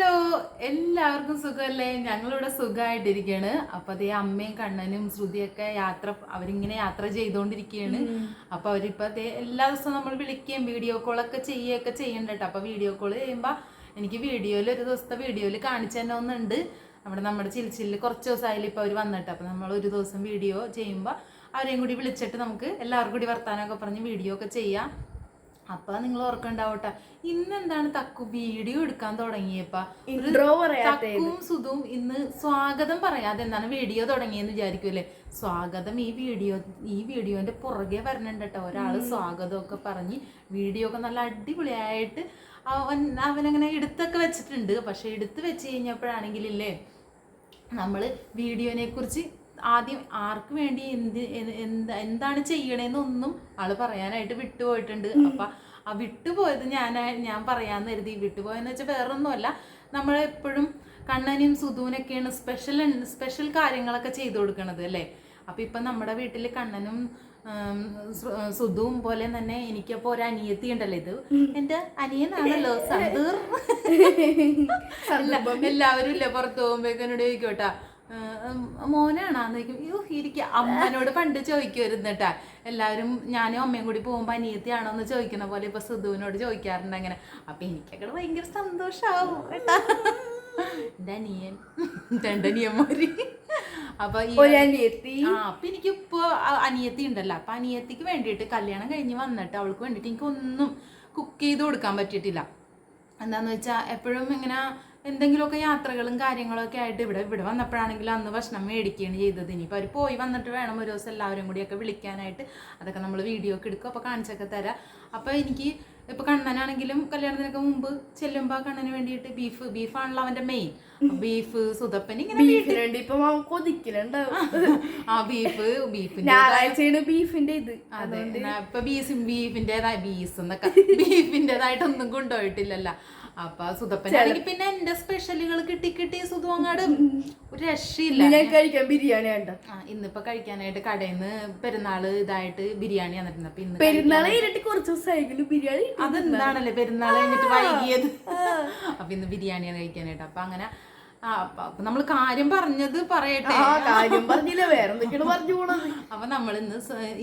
Hello എല്ലാവർക്കും സുഖമല്ലേ? ഞങ്ങളിവിടെ സുഖമായിട്ടിരിക്കുകയാണ് അപ്പൊ അതേ അമ്മയും കണ്ണനും ശ്രുതിയൊക്കെ യാത്ര അവരിങ്ങനെ യാത്ര ചെയ്തുകൊണ്ടിരിക്കുകയാണ് അപ്പൊ അവരിപ്പോ അതേ എല്ലാ ദിവസവും നമ്മൾ വിളിക്കുകയും വീഡിയോ കോളൊക്കെ ചെയ്യുകയൊക്കെ ചെയ്യണ്ട കേട്ടോ അപ്പൊ വീഡിയോ കോൾ ചെയ്യുമ്പോ എനിക്ക് വീഡിയോയിൽ ഒരു ദിവസത്തെ വീഡിയോയിൽ കാണിച്ചു തന്നെ ഒന്നുണ്ട്. നമ്മുടെ നമ്മുടെ ചിൽച്ചിലിൽ കുറച്ച് ദിവസമായാലും ഇപ്പൊ അവർ വന്നിട്ട്. അപ്പൊ നമ്മൾ ഒരു ദിവസം വീഡിയോ ചെയ്യുമ്പോൾ അവരെയും കൂടി വിളിച്ചിട്ട് നമുക്ക് എല്ലാവർക്കും കൂടി വർത്താനമൊക്കെ പറഞ്ഞ് വീഡിയോ ഒക്കെ ചെയ്യാം. അപ്പൊ നിങ്ങൾ ഓർക്കണ്ടാവട്ടെ ഇന്ന് എന്താണ് തക്കു വീഡിയോ എടുക്കാൻ തുടങ്ങിയപ്പോ? തക്കും സുധും ഇന്ന് സ്വാഗതം പറയാതെ എന്താണ് വീഡിയോ തുടങ്ങിയെന്ന് വിചാരിക്കൂലേ സ്വാഗതം ഈ വീഡിയോ ഈ വീഡിയോന്റെ പുറകെ വരണുണ്ട് കേട്ടോ ഒരാൾ സ്വാഗതം ഒക്കെ പറഞ്ഞ് വീഡിയോ ഒക്കെ നല്ല അടിപൊളിയായിട്ട് അവൻ അവനങ്ങനെ എടുത്തൊക്കെ വെച്ചിട്ടുണ്ട്. പക്ഷെ എടുത്ത് വെച്ച് കഴിഞ്ഞപ്പോഴാണെങ്കിലില്ലേ നമ്മൾ വീഡിയോനെ കുറിച്ച് ആദ്യം ആർക്ക് വേണ്ടി എന്ത് എന്ത് എന്താണ് ചെയ്യണേന്നൊന്നും ആൾ പറയാനായിട്ട് വിട്ടുപോയിട്ടുണ്ട്. അപ്പൊ ആ വിട്ടുപോയത് ഞാൻ ഞാൻ പറയാന്ന് കരുതി. വിട്ടുപോയെന്ന് വെച്ചാൽ വേറൊന്നുമല്ല. നമ്മളെപ്പോഴും കണ്ണനും സുധുവിനൊക്കെയാണ് സ്പെഷ്യൽ സ്പെഷ്യൽ കാര്യങ്ങളൊക്കെ ചെയ്തു കൊടുക്കണത് അല്ലേ? അപ്പൊ ഇപ്പൊ നമ്മുടെ വീട്ടിൽ കണ്ണനും സുധുവും പോലെ തന്നെ എനിക്കപ്പോ ഒരു അനിയത്തി ഉണ്ടല്ലോ. ഇത് എന്റെ അനിയനാണല്ലോ. സന്തൂർ എല്ലാ- എല്ലാവരും ഇല്ല പുറത്തു പോകുമ്പോഴേക്കും എന്നോട് ചോദിക്കോട്ടാ മോനാണാന്ന് ചോദിക്കും. യോ ഇരിക്ക. അമ്മനോട് പണ്ട് ചോദിക്കുമായിരുന്നു കേട്ടാ എല്ലാവരും ഞാനും അമ്മയും കൂടി പോകുമ്പോ അനിയത്തിയാണോ എന്ന് ചോദിക്കുന്ന പോലെ ഇപ്പൊ സുധുവിനോട് ചോദിക്കാറുണ്ട് അങ്ങനെ. അപ്പൊ എനിക്കങ്ങനെ ഭയങ്കര സന്തോഷാവും കേട്ടാ. അനിയൻ. രണ്ടനിയന്മാര് അപ്പൊ അനിയത്തി. ആ അപ്പൊ എനിക്കിപ്പോ അനിയത്തി ഉണ്ടല്ലോ. അപ്പൊ അനിയത്തിക്ക് വേണ്ടിയിട്ട് കല്യാണം കഴിഞ്ഞ് വന്നിട്ട് അവൾക്ക് വേണ്ടിയിട്ട് എനിക്കൊന്നും കുക്ക് ചെയ്ത് കൊടുക്കാൻ പറ്റിയിട്ടില്ല. എന്താന്ന് വെച്ചാ എപ്പോഴും ഇങ്ങനെ എന്തെങ്കിലുമൊക്കെ യാത്രകളും കാര്യങ്ങളൊക്കെ ആയിട്ട് ഇവിടെ ഇവിടെ വന്നപ്പോഴാണെങ്കിൽ അന്ന് ഭക്ഷണം മേടിക്കുകയാണ് ചെയ്തത്. ഇനിയിപ്പോൾ അവർ പോയി വന്നിട്ട് വേണം ഒരു ദിവസം എല്ലാവരും കൂടിയൊക്കെ വിളിക്കാനായിട്ട്. അതൊക്കെ നമ്മൾ വീഡിയോ ഒക്കെ എടുക്കും അപ്പോൾ കാണിച്ചൊക്കെ തരാം. അപ്പോൾ എനിക്ക് ഇപ്പോൾ കണ്ണനാണെങ്കിലും കല്യാണത്തിനൊക്കെ മുമ്പ് ചെല്ലുമ്പോൾ കണ്ണന് വേണ്ടിയിട്ട് ബീഫ് ബീഫാണല്ലോ അവന്റെ മെയിൻ ബീഫ് സുതപ്പൻ ഇങ്ങനെ ഇപ്പൊ കൊതിക്കലുണ്ടാവും. ആ ബീഫ് ബീഫിന്റെ ഞായറാഴ്ചയാണ് ബീഫിന്റെ ഇത്. അതെ ഇപ്പൊ ബീസ് എന്നൊക്കെ. ബീഫിന്റേതായിട്ടൊന്നും കൊണ്ടുപോയിട്ടില്ലല്ലോ. അപ്പൊ സുധപ്പനാണെങ്കിൽ പിന്നെ എന്റെ സ്പെഷ്യലുകൾ കിട്ടി കിട്ടി സുധു അങ്ങാട് ഒരു രക്ഷയില്ല. ഞാൻ കഴിക്കാൻ ബിരിയാണി ഉണ്ട് ഇന്നിപ്പോ കഴിക്കാനായിട്ട് കടയിൽ നിന്ന് പെരുന്നാൾ ഇതായിട്ട് ബിരിയാണി വന്നിട്ടുണ്ട്. അപ്പൊ ഇന്ന് പെരുന്നാൾ കഴിഞ്ഞിട്ട് കുറച്ച് ദിവസമായിരിക്കും ബിരിയാണി അതെന്താണല്ലേ പെരുന്നാൾ കഴിഞ്ഞിട്ട് വൈകിയത്? അപ്പൊ ഇന്ന് ബിരിയാണിയാണ് കഴിക്കാനായിട്ട്. അപ്പൊ അങ്ങനെ ആ അപ്പൊ അപ്പൊ നമ്മൾ കാര്യം പറഞ്ഞത് പറയട്ടെ. കാര്യം പറഞ്ഞില്ല വേറെ എന്തൊക്കെയാണ് പറഞ്ഞു പോണത്? അപ്പൊ നമ്മൾ ഇന്ന്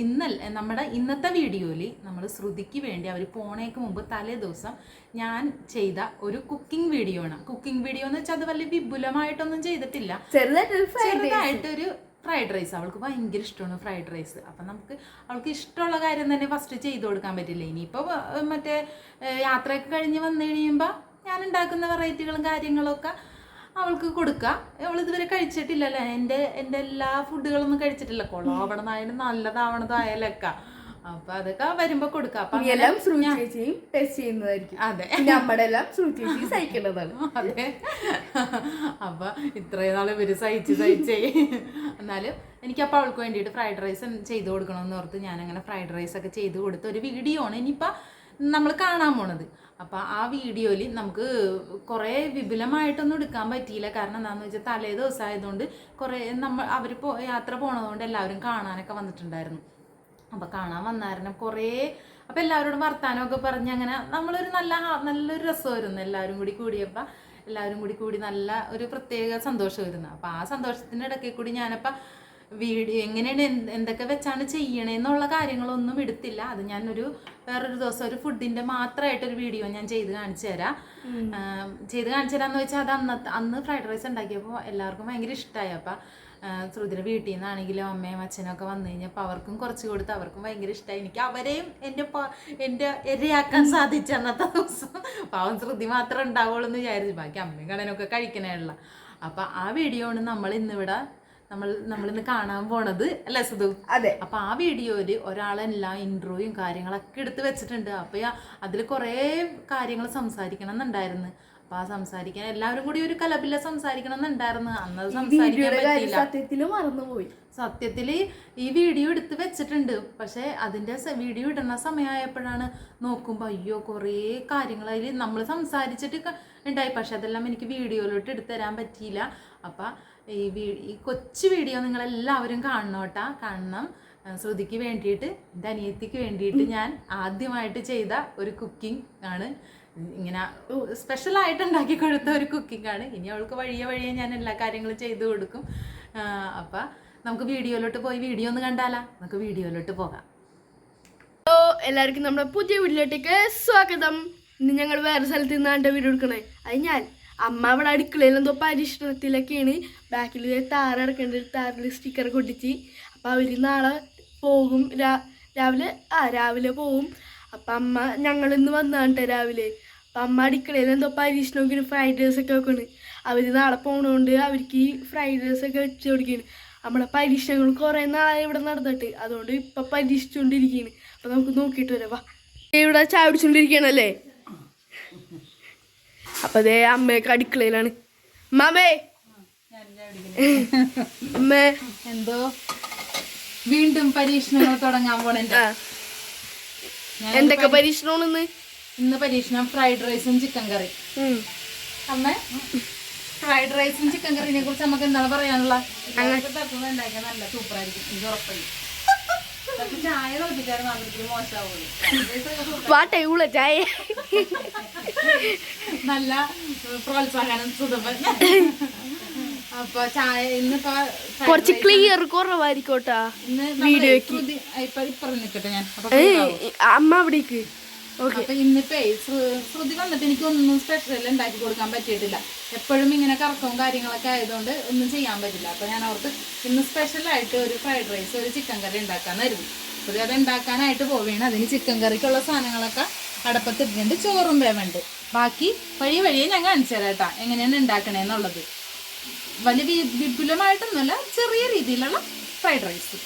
ഇന്നല്ല നമ്മുടെ ഇന്നത്തെ വീഡിയോയിൽ നമ്മൾ ശ്രുതിക്ക് വേണ്ടി അവർ പോണേക്ക് മുമ്പ് തലേ ദിവസം ഞാൻ ചെയ്ത ഒരു കുക്കിംഗ് വീഡിയോ ആണ്. കുക്കിംഗ് വീഡിയോ എന്ന് വെച്ചാൽ അത് വലിയ വിപുലമായിട്ടൊന്നും ചെയ്തിട്ടില്ല. ചെറുതായിട്ടൊരു ഫ്രൈ ഫ്രൈഡ് റൈസ് അവൾക്ക് ഭയങ്കര ഇഷ്ടമാണ് ഫ്രൈഡ് റൈസ് അപ്പം നമുക്ക് അവൾക്ക് ഇഷ്ടമുള്ള കാര്യം തന്നെ ഫസ്റ്റ് ചെയ്തു കൊടുക്കാൻ പറ്റില്ല. ഇനിയിപ്പോൾ മറ്റേ യാത്രയൊക്കെ കഴിഞ്ഞ് വന്നു കഴിയുമ്പോൾ ഞാൻ ഉണ്ടാക്കുന്ന വെറൈറ്റികളും കാര്യങ്ങളൊക്കെ അവൾക്ക് കൊടുക്കുക അവൾ ഇതുവരെ കഴിച്ചിട്ടില്ലല്ലോ? എന്റെ എന്റെ എല്ലാ ഫുഡുകളൊന്നും കഴിച്ചിട്ടില്ല. കൊളാവണതായാലും നല്ലതാവണതായാലൊക്കെ. അപ്പൊ അതൊക്കെ വരുമ്പോ കൊടുക്കാം. അപ്പൊ അങ്ങനെ എല്ലാം ശ്രുതി ചേച്ചിയും ടെസ്റ്റ് ചെയ്യുന്നതായിരിക്കും. അതെ. പിന്നെ നമ്മുടെ എല്ലാം ചേച്ചി സഹിക്കേണ്ടതാണ്. അതെ. അപ്പൊ ഇത്രയും നാൾ ഇവർ സഹിച്ച് സഹിച്ചേ. എന്നാലും എനിക്കപ്പോൾ അവൾക്ക് വേണ്ടിയിട്ട് ഫ്രൈഡ് റൈസ് ചെയ്ത് കൊടുക്കണമെന്ന് ഓർത്ത് ഞാൻ അങ്ങനെ ഫ്രൈഡ് റൈസ് ഒക്കെ ചെയ്ത് കൊടുത്ത ഒരു വീഡിയോ ആണ്. ഇനിയിപ്പോൾ നമ്മൾ കാണാൻ പോണത്. അപ്പോൾ ആ വീഡിയോയിൽ നമുക്ക് കുറേ വിപുലമായിട്ടൊന്നും എടുക്കാൻ പറ്റിയില്ല. കാരണം എന്താണെന്ന് വെച്ചാൽ തലേ ദിവസമായതുകൊണ്ട് കുറേ നമ്മൾ അവർ പോ യാത്ര പോണതുകൊണ്ട് എല്ലാവരും കാണാനൊക്കെ വന്നിട്ടുണ്ടായിരുന്നു. അപ്പോൾ കാണാൻ വന്നായിരുന്നു കുറേ അപ്പോൾ എല്ലാവരോടും വർത്തമാനമൊക്കെ പറഞ്ഞ് അങ്ങനെ നമ്മളൊരു നല്ല നല്ലൊരു രസമായിരുന്നു എല്ലാവരും കൂടി കൂടിയപ്പോൾ എല്ലാവരും കൂടി കൂടി നല്ല ഒരു പ്രത്യേക സന്തോഷമായിരുന്നു. അപ്പോൾ ആ സന്തോഷത്തിന്റെ ഇടയ്ക്ക് കൂടി ഞാനപ്പോൾ വീഡിയോ എങ്ങനെയാണ് എന്ത് എന്തൊക്കെ വെച്ചാണ് ചെയ്യണേന്നുള്ള കാര്യങ്ങളൊന്നും എടുത്തില്ല. അത് ഞാനൊരു വേറൊരു ദിവസം ഒരു ഫുഡിന്റെ മാത്രമായിട്ടൊരു വീഡിയോ ഞാൻ ചെയ്ത് കാണിച്ചു തരാം. ചെയ്ത് കാണിച്ചു തരാമെന്ന് വെച്ചാൽ അത് അന്ന് അന്ന് ഫ്രൈഡ് റൈസ് ഉണ്ടാക്കിയപ്പോൾ എല്ലാവർക്കും ഭയങ്കര ഇഷ്ടമായി അപ്പം ശ്രുതിയുടെ വീട്ടിൽ നിന്നാണെങ്കിലും അമ്മയും അച്ഛനും ഒക്കെ വന്നു കഴിഞ്ഞപ്പോൾ അവർക്കും കുറച്ച് കൊടുത്ത് അവർക്കും ഭയങ്കര ഇഷ്ടമായി എനിക്ക് അവരെയും എന്റെ എന്റെ ഇരയാക്കാൻ സാധിച്ചു അന്നത്തെ ദിവസം. പാവം ശ്രുതി മാത്രമേ ഉണ്ടാവുള്ളൂ എന്ന് വിചാരിച്ചു. ബാക്കി അമ്മയും കടനൊക്കെ കഴിക്കണേയുള്ള അപ്പം ആ വീഡിയോ ആണ് നമ്മൾ ഇന്നിവിടെ നമ്മൾ നമ്മൾ ഇന്ന് കാണാൻ പോണത് അല്ലേ സുധു? അതെ. അപ്പൊ ആ വീഡിയോയിൽ ഒരാളെല്ലാം ഇന്റർവ്യൂയും കാര്യങ്ങളൊക്കെ എടുത്ത് വെച്ചിട്ടുണ്ട്. അപ്പൊ അതിൽ കുറേ കാര്യങ്ങൾ സംസാരിക്കണം എന്നുണ്ടായിരുന്നു അപ്പൊ ആ സംസാരിക്കാൻ എല്ലാവരും കൂടി ഒരു കലബില്ല സംസാരിക്കണം എന്നുണ്ടായിരുന്നു അന്നത് സംസാരിക്കാൻ പറ്റിയില്ല. സത്യത്തിൽ മറന്നുപോയി. സത്യത്തിൽ ഈ വീഡിയോ എടുത്ത് വെച്ചിട്ടുണ്ട്. പക്ഷെ അതിന്റെ വീഡിയോ ഇടുന്ന സമയമായപ്പോഴാണ് നോക്കുമ്പോൾ അയ്യോ കുറേ കാര്യങ്ങൾ അതിൽ നമ്മൾ സംസാരിച്ചിട്ട് ഉണ്ടായി. പക്ഷെ അതെല്ലാം എനിക്ക് വീഡിയോയിലോട്ട് എടുത്തു തരാൻ പറ്റിയില്ല. അപ്പം ഈ വീ- ഈ കൊച്ചു വീഡിയോ നിങ്ങളെല്ലാവരും കാണണം കേട്ടാ. കാണണം ശ്രുതിക്ക് വേണ്ടിയിട്ട് എന്റെ അനിയത്തിക്ക് വേണ്ടിയിട്ട് ഞാൻ ആദ്യമായിട്ട് ചെയ്ത ഒരു കുക്കിംഗ് ആണ്. ഇങ്ങനെ സ്പെഷ്യൽ ആയിട്ട് ഉണ്ടാക്കി കൊടുത്ത ഒരു കുക്കിംഗ് ആണ്. ഇനി അവൾക്ക് വഴിയെ വഴിയെ ഞാൻ എല്ലാ കാര്യങ്ങളും ചെയ്തു കൊടുക്കും. അപ്പം നമുക്ക് വീഡിയോയിലോട്ട് പോയി. വീഡിയോ ഒന്ന് കണ്ടാലാ. നമുക്ക് വീഡിയോയിലോട്ട് പോകാം. ഹലോ എല്ലാവർക്കും നമ്മുടെ പുതിയ വീഡിയോയിലോട്ടേക്ക് സ്വാഗതം. ഇന്ന് ഞങ്ങൾ വേറെ സ്ഥലത്ത് നിന്നാണ്ട് വീട് എടുക്കണേ. അത് ഞാൻ അമ്മ അവിടെ അടുക്കളയിൽ എന്തോ പരീക്ഷണത്തിലൊക്കെയാണ് ബാക്കിൽ താറ് ഇറക്കേണ്ട താറിൽ സ്റ്റിക്കർ കൊട്ടിച്ച് അപ്പോൾ അവർ നാളെ പോകും. രാവിലെ ആ രാവിലെ പോകും അപ്പം അമ്മ ഞങ്ങൾ ഇന്ന് രാവിലെ. അപ്പം അമ്മ അടുക്കളയിൽ എന്തോ പരീക്ഷണമൊക്കെ ഫ്രൈഡ് റൈസ് ഒക്കെ വെക്കണ്. അവർ നാളെ പോകണോണ്ട് അവർക്ക് ഈ ഫ്രൈഡ് റൈസ് ഒക്കെ വെച്ച് കൊടുക്കുകയാണ് നമ്മളെ പരീക്ഷണങ്ങൾ കുറേ നാളായി ഇവിടെ നടന്നിട്ട്. അതുകൊണ്ട് ഇപ്പം പരീക്ഷിച്ചുകൊണ്ടിരിക്കുകയാണ് അപ്പം നമുക്ക് നോക്കിയിട്ട് വരാം. വാ. ഇവിടെ ചായ പിടിച്ചുകൊണ്ടിരിക്കുകയാണല്ലേ അപ്പം അതേ അമ്മയൊക്കെ അടുക്കളയിലാണ്. മാമേ. അമ്മേ. എന്തോ? വീണ്ടും പരീക്ഷണങ്ങൾ തുടങ്ങാൻ പോണ എന്തൊക്കെ പരീക്ഷണമാണ് ഇന്ന്? ഇന്ന് പരീക്ഷണം ഫ്രൈഡ് റൈസും ചിക്കൻ കറി അമ്മ ഫ്രൈഡ് റൈസും ചിക്കൻ കറിനെ കുറിച്ച് നമുക്ക് എന്താണ് പറയാനുള്ള നല്ല സൂപ്പർ ആയിരിക്കും ഇത് ഉറപ്പായി വാട്ടെ ഊള ചായ. നല്ല പ്രോത്സാഹനം സുതപ്പൻ അപ്പൊ ചായ ഇന്നിപ്പോ കുറച്ച് ക്ലിയർ കുറവായിരിക്കോട്ടാ. വീഡിയോക്ക് നിക്കട്ടെ ഞാൻ. അമ്മ അവിടേക്ക്. ഓക്കെ. അപ്പൊ ഇന്നിപ്പേ ശ്രു- ശ്രുതി വന്നിട്ട് എനിക്കൊന്നും സ്പെഷ്യൽ ഉണ്ടാക്കി കൊടുക്കാൻ പറ്റിയിട്ടില്ല. എപ്പോഴും ഇങ്ങനെ കറക്കവും കാര്യങ്ങളൊക്കെ ആയതുകൊണ്ട് ഒന്നും ചെയ്യാൻ പറ്റില്ല. അപ്പോൾ ഞാൻ ഓർത്ത് ഇന്ന് സ്പെഷ്യലായിട്ട് ഒരു ഫ്രൈഡ് റൈസ് ഒരു ചിക്കൻ കറി ഉണ്ടാക്കാന്നായിരുന്നു അപ്പോൾ അത് ഉണ്ടാക്കാനായിട്ട് പോവുകയാണ്. അതിന് ചിക്കൻ കറിക്കുള്ള സാധനങ്ങളൊക്കെ അടപ്പത്തിട്ടുണ്ട് ചോറും വേവുണ്ട്. ബാക്കി വഴി വഴിയെ ഞാൻ കാണിച്ചു തരാം കേട്ടോ. എങ്ങനെയാണ് ഉണ്ടാക്കണേന്നുള്ളത്. വലിയ വിപുലമായിട്ടൊന്നുമല്ല ചെറിയ രീതിയിലുള്ള ഫ്രൈഡ് റൈസ്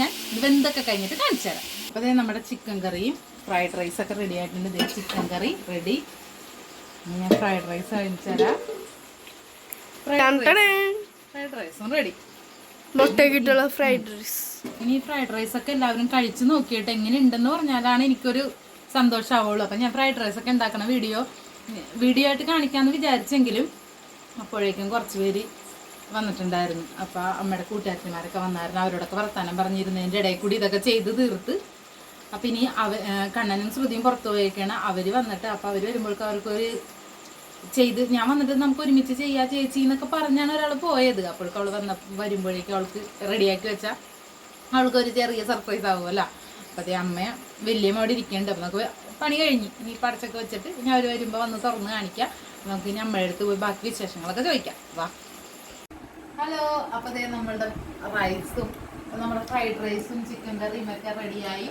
ഞാൻ വെന്തൊക്കെ കഴിഞ്ഞിട്ട് കാണിച്ചു തരാം. അപ്പോൾ അതേ നമ്മുടെ ചിക്കൻ കറിയും ഫ്രൈഡ് റൈസൊക്കെ റെഡി ആയിട്ടുണ്ട്. ചിക്കൻ കറി റെഡി ഞാൻ ഫ്രൈഡ് റൈസ് കാണിച്ചു തരാം. റെഡി മുട്ടക്കിട്ടുള്ള ഫ്രൈഡ് റൈസ് ഇനി ഫ്രൈഡ് റൈസ് ഒക്കെ എല്ലാവരും കഴിച്ചു നോക്കിയിട്ട് എങ്ങനെ ഉണ്ടെന്ന് പറഞ്ഞാലാണ് എനിക്കൊരു സന്തോഷമാവുള്ളൂ അപ്പം ഞാൻ ഫ്രൈഡ് റൈസ് ഒക്കെ ഉണ്ടാക്കണ വീഡിയോ വീഡിയോ ആയിട്ട് കാണിക്കാമെന്ന് വിചാരിച്ചെങ്കിലും അപ്പോഴേക്കും കുറച്ച് പേര് വന്നിട്ടുണ്ടായിരുന്നു. അപ്പോൾ അമ്മയുടെ കൂട്ടുകാരന്മാരൊക്കെ വന്നായിരുന്നു. അവരോടൊക്കെ വർത്താനം പറഞ്ഞിരുന്നതിന്റെ ഇടയിൽ കൂടി ഇതൊക്കെ ചെയ്ത് തീർത്ത്. അപ്പം ഇനി അവ കണ്ണനും ശ്രുതിയും പുറത്തു പോയേക്കാണ്. അവർ വന്നിട്ട് അപ്പോൾ അവർ വരുമ്പോഴേക്കും അവർക്കൊരു ചെയ്ത് ഞാൻ വന്നിട്ട് നമുക്ക് ഒരുമിച്ച് ചെയ്യാ ചേച്ചി എന്നൊക്കെ പറഞ്ഞാണ് ഒരാൾ പോയത്. അപ്പോഴേക്കും അവൾ വന്ന വരുമ്പോഴേക്കും അവൾക്ക് റെഡിയാക്കി വെച്ചാൽ അവൾക്ക് ഒരു ചെറിയ സർപ്രൈസ് ആവുമല്ലോ അപ്പത്തെ അതേ അമ്മ വലിയ അവിടെ ഇരിക്കുന്നുണ്ട് അപ്പം നമുക്ക് പണി കഴിഞ്ഞ്. ഇനി പടച്ചൊക്കെ വെച്ചിട്ട് ഇനി അവർ വരുമ്പോൾ വന്ന് തുറന്ന് കാണിക്കാം. നമുക്ക് ഇനി അമ്മയുടെ അടുത്ത് പോയി ബാക്കി വിശേഷങ്ങളൊക്കെ ചോദിക്കാം. വാ. ഹലോ അപ്പോൾ നമ്മളുടെ റൈസും നമ്മുടെ ഫ്രൈഡ് റൈസും ചിക്കൻ കറിയും ഒക്കെ റെഡിയായി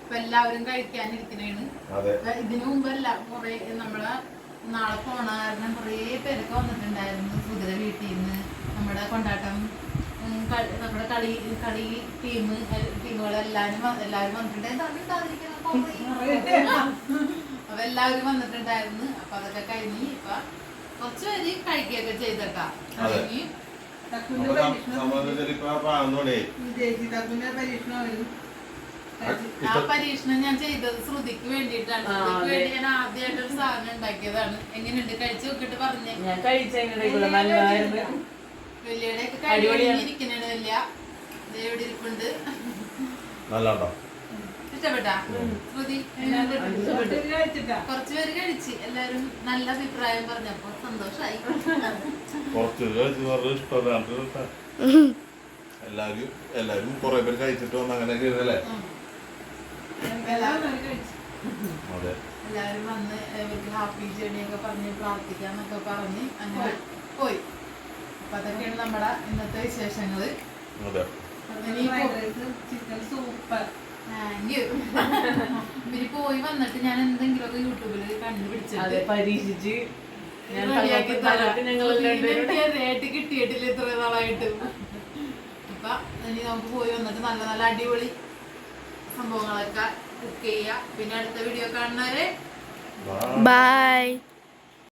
ഇപ്പം എല്ലാവരും കഴിക്കാനിരിക്കണേണ്. അപ്പൊ ഇതിനു മുമ്പല്ല കുറെ നമ്മളെ നാളെ പോണ കാരണം കുറേ പേരൊക്കെ വന്നിട്ടുണ്ടായിരുന്നു കുതിര വീട്ടിൽ നിന്ന്. നമ്മുടെ കൊണ്ടാട്ടം നമ്മുടെ കളി കളി ടീം ടീമുകളെല്ലാരും എല്ലാവരും വന്നിട്ടുണ്ടായിരുന്നു. അപ്പൊ എല്ലാവരും വന്നിട്ടുണ്ടായിരുന്നു. അപ്പൊ അതൊക്കെ കഴിഞ്ഞ് ഇപ്പൊ കുറച്ചുപേര് കഴിക്കുകയൊക്കെ ചെയ്തട്ടാ. കഴിഞ്ഞ് ഇനി ആ പരീക്ഷണം ഞാൻ ചെയ്തത് ശ്രുതിക്ക് വേണ്ടിയിട്ടാണ്. ശ്രുതിക്ക് വേണ്ടി ഞാൻ ആദ്യമായിട്ട് ഒരു സാധനം ഉണ്ടാക്കിയതാണ്. എങ്ങനെയുണ്ട്? കഴിച്ചു നോക്കിട്ട് പറഞ്ഞേ. ഞാൻ നല്ലതായിരുന്നു ഇവിടെ ഇരിപ്പുണ്ട്. നല്ലുണ്ടോ ഇഷ്ടപ്പെട്ടാ? ശ്രുതി? കുറച്ച് പേര് കഴിച്ച്. എല്ലാരും നല്ല അഭിപ്രായം പറഞ്ഞപ്പോ സന്തോഷായി. എല്ലാരും എല്ലാരും കൊറേ പേര് കഴിച്ചിട്ട് വന്ന് അങ്ങനെ ചെയ്തല്ലേ അതെ. എല്ലാവരും വന്ന് ഇവർക്ക് ഹാപ്പി ജേണിയൊക്കെ പറഞ്ഞ് പ്രാർത്ഥിക്കാന്നൊക്കെ പറഞ്ഞ് അങ്ങനെ പോയി. അപ്പൊ അതൊക്കെയാണ് നമ്മുടെ ഇന്നത്തെ വിശേഷങ്ങൾ. യു ഇവർ പോയി വന്നിട്ട് ഞാൻ എന്തെങ്കിലുമൊക്കെ യൂട്യൂബിൽ കണ്ടുപിടിച്ചിട്ട് അതെ പരീക്ഷിച്ച് ഞാൻ റെഡിയാക്കി തലക്ക് ഞങ്ങൾ രണ്ടുപേരും റേറ്റ് കിട്ടിയിട്ടില്ല ഇത്ര നാളായിട്ട്. അപ്പൊ ഇനി നമുക്ക് പോയി വന്നിട്ട് നല്ല നല്ല അടിപൊളി സംഭവങ്ങളൊക്കെ കുക്ക് ചെയ്യുക. പിന്നെ അടുത്ത വീഡിയോ കാണുന്നവരെ ബൈ